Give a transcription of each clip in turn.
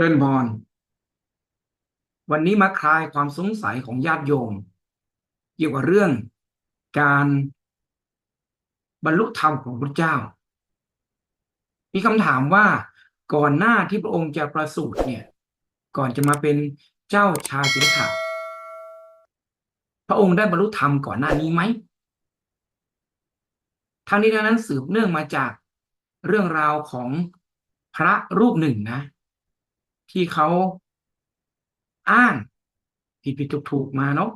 ริญพร วันนี้มาคลายความสงสัยของญาติโยม เกี่ยวกับเรื่องการบรรลุธรรมของพระเจ้า มีคำถามว่าก่อนหน้าที่พระองค์จะประสูติเนี่ย ก่อนจะมาเป็นเจ้าชายสิทธะพระองค์ได้บรรลุธรรมก่อนหน้านี้ไหมทางนี้ดังนั้นสืบเนื่องมาจากเรื่องราวของพระรูปหนึ่งนะ ที่เขาอ้างผิดผิดถูกถูกมาเนาะ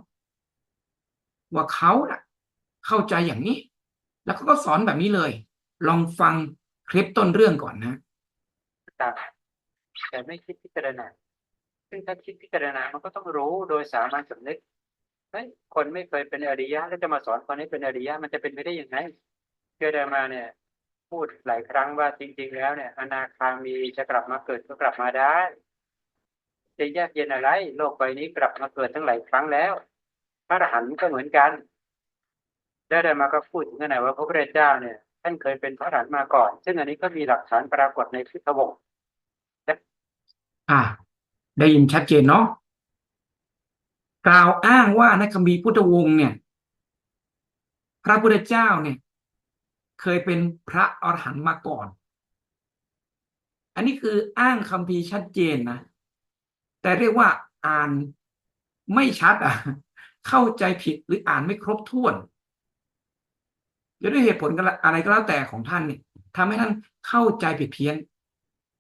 ว่าเขาเข้าใจอย่างนี้ แล้วเขาก็สอนแบบนี้เลย ลองฟังคลิปต้นเรื่องก่อนนะตาแต่ไม่คิดพิจารณาซึ่งถ้าคิดพิจารณามันก็ต้องรู้โดยสามัญสำนึกเฮ้ยคนไม่เคยเป็นอริยะแล้วจะมาสอนคนให้เป็นอริยะมันจะเป็นไปได้ยังไงเกิดมาเนี่ย พูดหลายครั้งว่าจริง ๆ แล้วเนี่ย อนาคามีจะกลับมาเกิดก็กลับมาได้จะแยกเย็นอะไร โลกใบนี้กลับมาเกิดทั้งหลายครั้งแล้ว พระอรหันต์ก็เหมือนกัน ได้ได้มาก็พูดถึงขนาดว่าพระพุทธเจ้าเนี่ยท่านเคยเป็นพระอรหันต์มาก่อน ซึ่งอันนี้ก็มีหลักฐานปรากฏในพุทธวงศ์อ่า ได้ยินชัดเจนเนาะกล่าวอ้างว่าในคัมภีพุทธวงศ์เนี่ย พระพุทธเจ้าเนี่ย เคยเป็นพระอรหันต์มาก่อน อันนี้คืออ้างคัมภีชัดเจนนะ แต่เรียกว่าอ่านไม่ชัดอะ เข้าใจผิดหรืออ่านไม่ครบถ้วนจะด้วยเหตุผลอะไรก็แล้วแต่ของท่านเนี่ยทำให้ท่านเข้าใจผิดเพี้ยน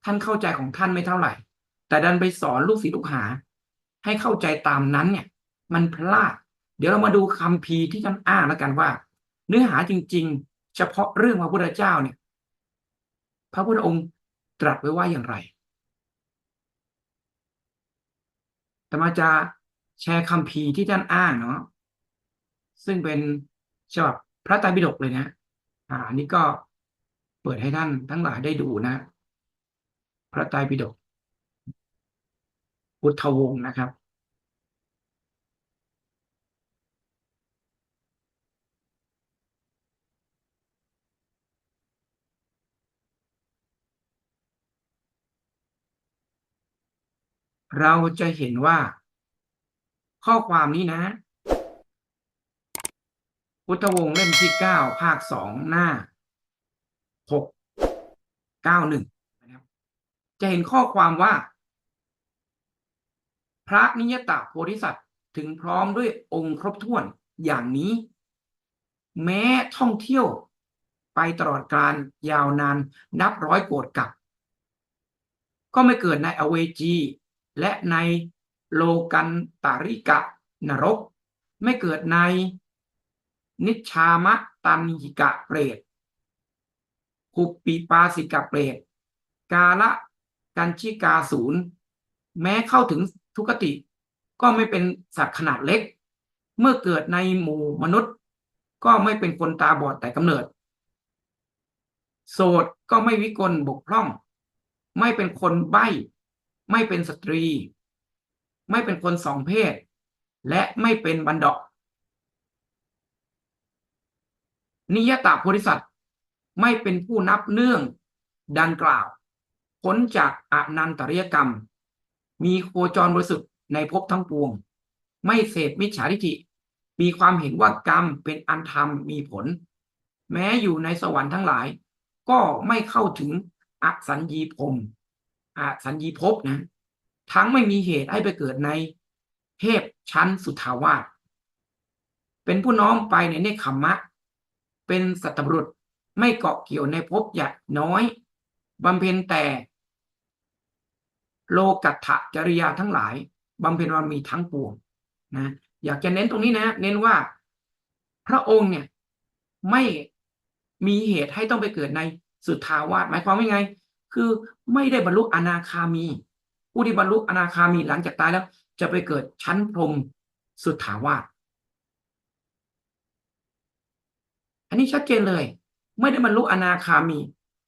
ท่านเข้าใจของท่านไม่เท่าไหร่ แต่ดันไปสอนลูกศิษย์ลูกหา ให้เข้าใจตามนั้นเนี่ย มันพลาด เดี๋ยวเรามาดูคัมภีที่ท่านอ้างแล้วกันว่า เนื้อหาจริง ๆ เฉพาะเรื่องพระพุทธเจ้าเนี่ย พระพุทธองค์ตรัสไว้ว่าอย่างไรแต่มาจะแชร์คัมภีที่ท่านอ้างเนาะซึ่งเป็นฉบับพระไตรปิฎกเลยนะ อ่านนี้ก็เปิดให้ท่านทั้งหลายได้ดูนะ พระไตรปิฎกพุทธวงศ์นะครับ เราจะเห็นว่า ข้อความนี้นะ พุทธวงศ์เล่มที่เก้าภาคสองหน้าหกเก้าหนึ่งนะครับ จะเห็นข้อความว่า พระนิยตโพธิสัตว์ถึงพร้อมด้วยองค์ครบถ้วนอย่างนี้ แม้ท่องเที่ยวไปตลอดการยาวนานนับร้อยโกดกับ ก็ไม่เกิดในอเวจี และในโลกันตาริกะนรก ไม่เกิดใน นิชามะตันหิกะเปรตคุปปีปาสิกะเปรตกาละกันชิกาศูนย์แม้เข้าถึงทุกติ ก็ไม่เป็นสัตว์ขนาดเล็ก เมื่อเกิดในหมู่มนุษย์ ก็ไม่เป็นคนตาบอดแต่กำเนิด โสดก็ไม่วิกลบกพร่อง ไม่เป็นคนใบ้ ไม่เป็นสตรี ไม่เป็นคนสองเพศ และไม่เป็นบันดานิยตาโพธิสัตว์ไม่เป็นผู้นับเนื่องดังกล่าวพ้นจากอนันตริยกรรม มีโคจรบริสุทธิ์ในภพทั้งปวง ไม่เสพมิจฉาทิฏฐิ มีความเห็นว่ากรรมเป็นอันธรรมมีผล แม้อยู่ในสวรรค์ทั้งหลาย ก็ไม่เข้าถึงอสัญญีพรม อสัญญีภพนะ ทั้งไม่มีเหตุให้ไปเกิดในเทพชั้นสุทาวาสเป็นผู้น้อมไปในเนคขมมะ เป็นสัตบุรุษไม่เกาะเกี่ยวในภพใหญ่น้อยบำเพ็ญแต่ โลกัตถจริยาทั้งหลายบำเพ็ญวามีทั้งปวงนะอยากจะเน้นตรงนี้นะ เน้นว่า พระองค์เนี่ยไม่มีเหตุให้ต้องไปเกิดในสุทธาวาสหมายความว่าไง คือไม่ได้บรรลุอนาคามี ผู้ที่บรรลุอนาคามีหลังจากตายแล้ว จะไปเกิดชั้นพรมสุทธาวาสอันนี้ชัดเจนเลย ไม่ได้บรรลุอนาคามี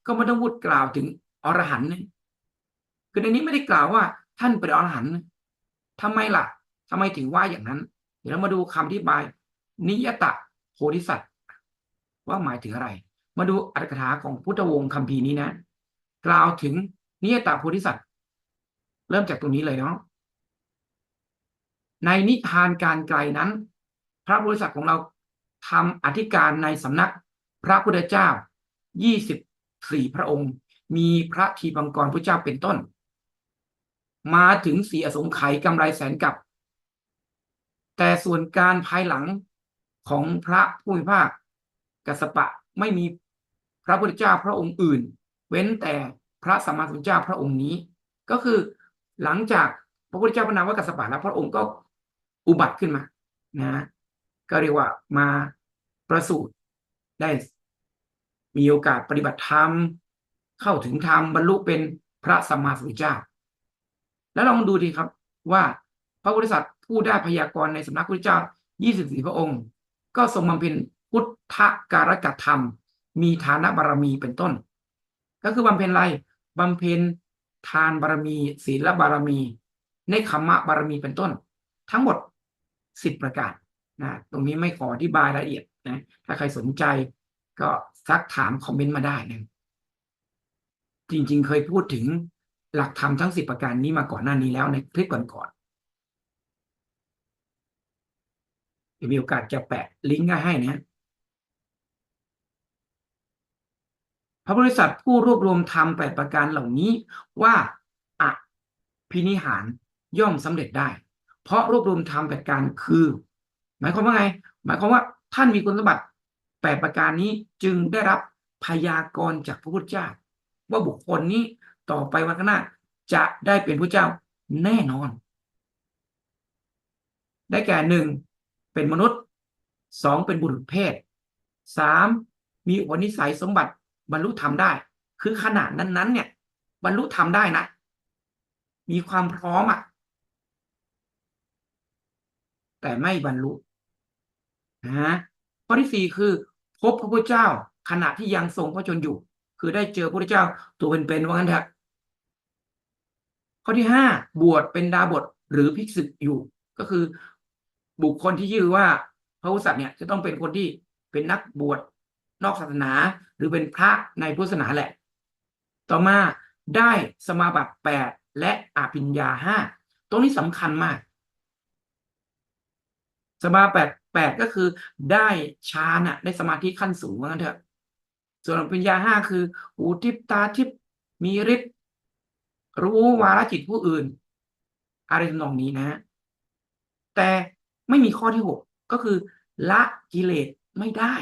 ก็ไม่ต้องพูดกล่าวถึงอรหันต์นคือในนี้ไม่ได้กล่าวว่าท่านเป็นอรหันต์ทำไมล่ะทำไมถึงว่าอย่างนั้น เดี๋ยวเรามาดูคำอธิบาย นิยตะโพธิสัตว์ว่าหมายถึงอะไร มาดูอัตถกถาของพุทธวงศ์คัมภีนี้นะ กล่าวถึงนิยตะโพธิสัตว์ เริ่มจากตรงนี้เลยเนาะในนิทานการไกลนั้น พระบริษัทของเราทำอธิการในสำนักพระพุทธเจ้า 24 พระองค์ มีพระทีปังกรพระเจ้าเป็นต้น มาถึงสีอสงไขยกำไรแสนกับ แต่ส่วนการภายหลังของพระผู้มีพระภาคกัสปะไม่มีพระพุทธเจ้าพระองค์อื่น เว้นแต่พระสัมมาสัมพุทธเจ้าพระองค์นี้ ก็คือหลังจากพระพุทธเจ้าพระนามว่ากัสปะแล้วพระองค์ก็อุบัติขึ้นมานะก็เรียกว่ามาประสูติได้มีโอกาสปฏิบัติธรรม เข้าถึงธรรมบรรลุเป็นพระสัมมาสัมพุทธเจ้า แล้วลองดูดีครับว่าพระบริษัทผู้ได้พยากรณ์ในสำนักพระเจ้า 24 พระองค์ ก็ทรงบำเพ็ญพุทธการกธรรม มีฐานะบารมีเป็นต้น ก็คือบำเพ็ญอะไรบำเพ็ญทานบารมี ศีลบารมีในขมะบารมีเป็นต้น ทั้งหมด10ประการนะตรงนี้ไม่ขออธิบายรายละเอียดนะถ้าใครสนใจก็ซักถามคอมเมนต์มาได้นะจริง ๆ เคยพูดถึงหลักธรรมทั้ง10ประการนี้มาก่อนหน้านี้แล้วในคลิปก่อนๆเดี๋ยวมีโอกาสจะแปะลิงก์ให้นะ พระบริษัทผู้รวบรวมธรรมแปดประการเหล่านี้ว่าอะพินิหารย่อมสำเร็จได้ เพราะรวบรวมธรรมแปดประการคือ หมายความว่าไง หมายความว่าท่านมีคุณสมบัติแปดประการนี้จึงได้รับพยากรณ์จากพระพุทธเจ้า ว่าบุคคลนี้ต่อไปวันข้างหน้าจะได้เป็นพระเจ้าแน่นอน ได้แก่หนึ่งเป็นมนุษย์สองเป็นบุรุษเพศสามมีอุปนิสัยสมบัติ บรรลุธรรมได้ คือขนาดนั้นๆ เนี่ย บรรลุธรรมได้นะ มีความพร้อมอะ แต่ไม่บรรลุนะข้อที่สี่คือ พบพระพุทธเจ้า ขณะที่ยังทรงพระชนอยู่ คือได้เจอพระพุทธเจ้าตัวเป็นๆว่างั้นเถอะข้อที่ห้าบวชเป็นดาบทหรือภิกษุอยู่ก็คือบุคคลที่ชื่อว่าพระพุทธศาสเนี่ยจะต้องเป็นคนที่เป็นนักบวช นอกศาสนา หรือเป็นพระในพุทธศาสนาแหละ ต่อมาได้สมาบัติแปดและอภิญญาห้าตรงนี้สำคัญมาก สมาแปดแปดก็คือได้ฌานอะได้สมาธิขั้นสูงว่างั้นเถอะ ส่วนอภิญญาห้าคือหูทิพตาทิพมีฤทธิ์รู้วาระจิตผู้อื่น อะไรทำนองนี้นะ แต่ไม่มีข้อที่หกก็คือละกิเลสไม่ได้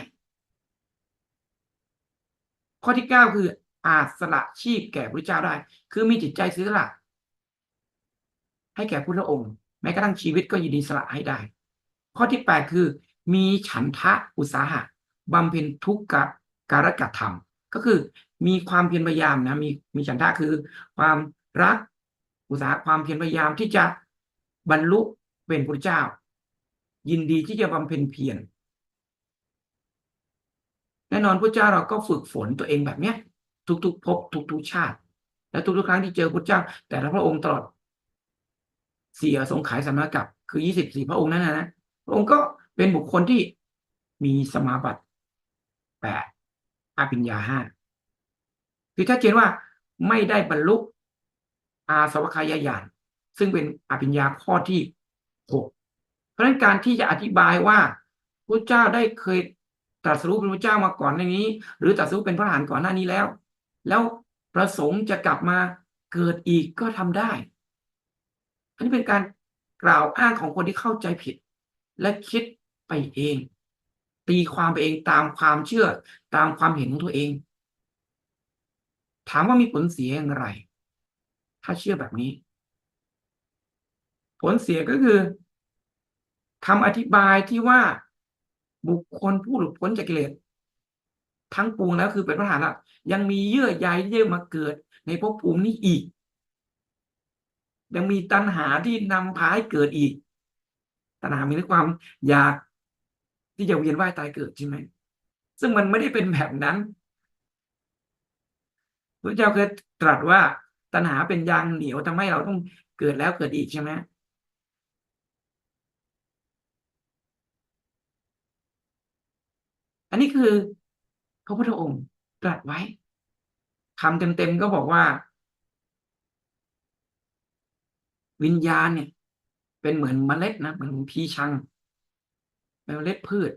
ข้อที่เก้าคืออาจสละชีพแก่พระเจ้าได้ คือมีจิตใจเสียสละ ให้แก่พุทธองค์ แม้กระทั่งชีวิตก็ยินดีสละให้ได้ ข้อที่แปดคือ มีฉันทะอุตสาหะบำเพ็ญทุกกะการกธรรม ก็คือมีความเพียรพยายามนะมีมีฉันทะคือ ความรักอุตสาหความเพียรพยายามที่จะบรรลุเป็นพระเจ้า ยินดีที่จะบำเพ็ญเพียร น่นอนพระเจ้าเราก็ฝึกฝนตัวเองแบบเนี้ย ทุกๆภพทุกๆชาติ และทุกๆครั้งที่เจอพระเจ้า แต่ละพระองค์ตลอดเสียสงขายสมากับคือยี่สิบสี่พระองค์นั้นนะนะพระองค์ก็เป็นบุคคลที่มีสมาบัติแปดอภิญญาห้าคือชัดเจนว่าไม่ได้บรรลุอาสวัคยายานซึ่งเป็นอภิญญาข้อที่หกเพราะฉะนั้นการที่จะอธิบายว่าพระเจ้าได้เคย ตรัสรู้เป็นพระเจ้ามาก่อนในนี้ หรือตรัสรู้เป็นพระอรหันต์ก่อนหน้านี้แล้ว แล้วประสงค์จะกลับมาเกิดอีกก็ทำได้ อันนี้เป็นการกล่าวอ้างของคนที่เข้าใจผิด และคิดไปเอง ตีความไปเองตามความเชื่อตามความเห็นของตัวเอง ถามว่ามีผลเสียอย่างไร ถ้าเชื่อแบบนี้ ผลเสียก็คือคำอธิบายที่ว่า บุคคลผู้หลุดพ้นจากกิเลสทั้งปวงแล้วคือเป็นพระอรหันต์แล้วยังมีเยื่อใยที่จะมาเกิดในภพภูมินี้อีก ยังมีตัณหาที่นำพาให้เกิดอีก ตัณหามีความอยากที่จะเวียนว่ายตายเกิดใช่ไหมซึ่งมันไม่ได้เป็นแบบนั้นพระเจ้าเคยตรัสว่าตัณหาเป็นยางเหนียวทำให้เราต้องเกิดแล้วเกิดอีกใช่ไหม อันนี้คือพระพุทธองค์ตรัสไว้คำเต็มๆก็บอกว่า วิญญาณเนี่ย เป็นเหมือนเมล็ดนะเหมือนพีชังเป็นเมล็ดพืช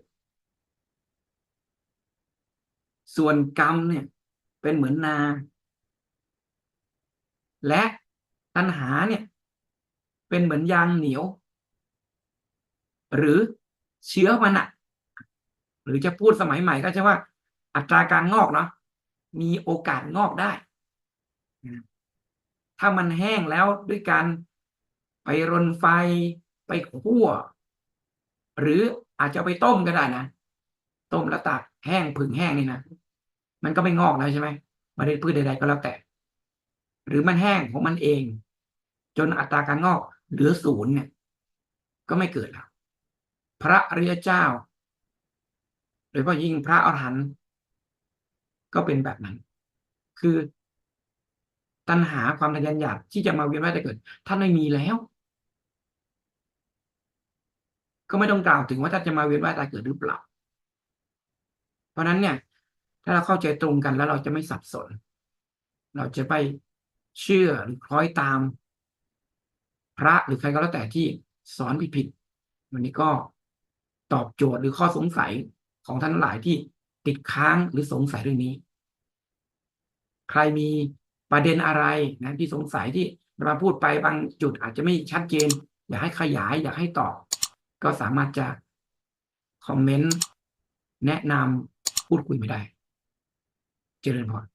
ส่วนกรรมเนี่ย เป็นเหมือนนา และตัณหาเนี่ย เป็นเหมือนยางเหนียว หรือเชื้อมันอะ หรือจะพูดสมัยใหม่ก็จะว่า อัตราการงอกเนาะมีโอกาสงอกได้ ถ้ามันแห้งแล้วด้วยการไปรนไฟไปคั่ว หรืออาจจะไปต้มก็ได้นะ ต้มแล้วตากแห้งผึ่งแห้งนี่นะมันก็ไม่งอกแล้วใช่ไหมมเมล็ดพืชใดๆก็แล้วแต่ หรือมันแห้งของมันเอง จนอัตราการงอกเหลือศูนย์เนี่ย ก็ไม่เกิดแล้ว พระอริยเจ้า ยเฉพาะยิ่งพระอรหันต์ก็เป็นแบบนั้น คือตัณหาความทะยานอยากที่จะมาเวียนว่ายแต่เกิด ท่านไม่มีแล้ว ก็ไม่ต้องกล่าวถึงว่าท่านจะมาเวียนว่ายตายเกิดหรือเปล่า เพราะนั้นเนี่ย ถ้าเราเข้าใจตรงกันแล้วเราจะไม่สับสน เราจะไปเชื่อหรือคล้อยตาม พระหรือใครก็แล้วแต่ที่สอนผิดๆวันนี้ก็ตอบโจทย์หรือข้อสงสัย ของท่านหลายที่ติดค้างหรือสงสัยเรื่องนี้ ใครมีประเด็นอะไรนะที่สงสัยที่มาพูดไปบางจุดอาจจะไม่ชัดเจน อยากให้ขยาย อยากให้ตอบก็สามารถจะคอมเมนต์แนะนำพูดคุยไม่ได้ เจริญพร